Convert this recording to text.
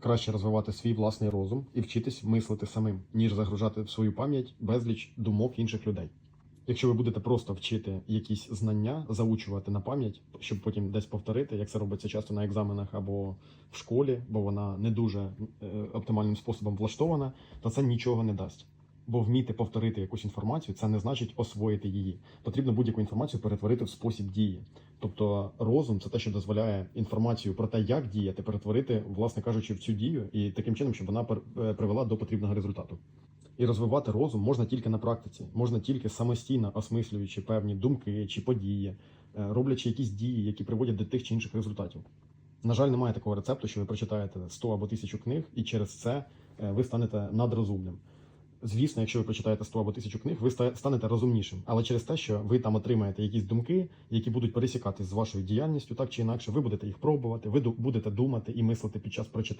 краще розвивати свій власний розум і вчитись мислити самим, ніж загружати в свою пам'ять безліч думок інших людей. Якщо ви будете просто вчити якісь знання, заучувати на пам'ять, щоб потім десь повторити, як це робиться часто на екзаменах або в школі, бо вона не дуже е, оптимальним способом влаштована, то це нічого не дасть. Бо вміти повторити якусь інформацію, це не значить освоїти її. Потрібно будь-яку інформацію перетворити в спосіб дії. Тобто розум це те, що дозволяє інформацію про те, як діяти, перетворити, власне кажучи, в цю дію, і таким чином, щоб вона е, привела до потрібного результату. І розвивати розум можна тільки на практиці, можна тільки самостійно осмислюючи певні думки чи події, е, роблячи якісь дії, які приводять до тих чи інших результатів. На жаль, немає такого рецепту, що ви прочитаєте 100 або 1000 книг, і через це е, ви станете надрозумним. Звісно, якщо ви прочитаєте 100 або 1000 книг, ви ста- станете розумнішим, але через те, що ви там отримаєте якісь думки, які будуть пересікатись з вашою діяльністю, так чи інакше, ви будете їх пробувати, ви будете думати і мислити під час прочитання.